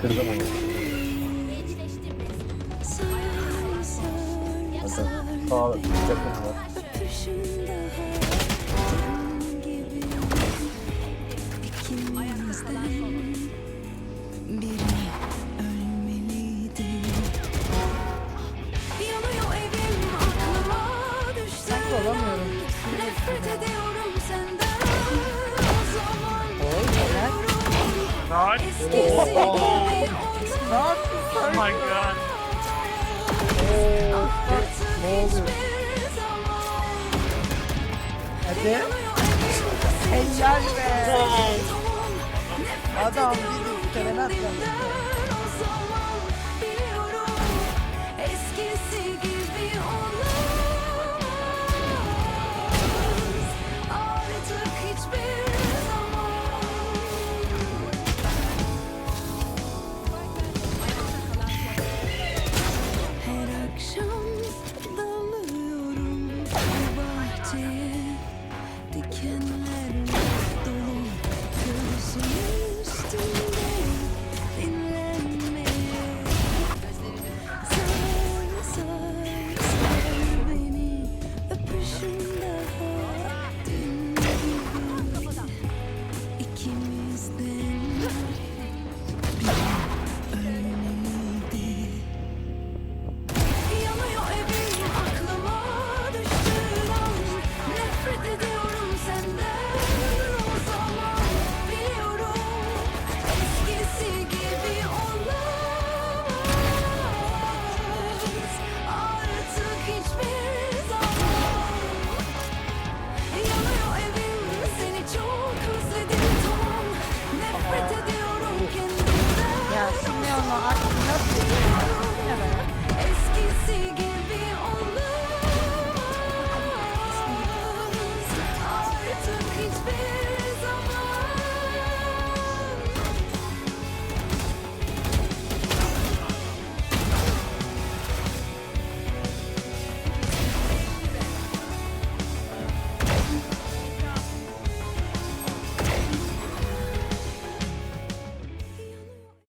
Kırdım onu. Sağ ol. Yakın var. god. Ne Oh sen? my god. Oo, shit. Ne oluyor? Hadi. Helal be. Wow. Adam bir kere atladı. Eskisi gibi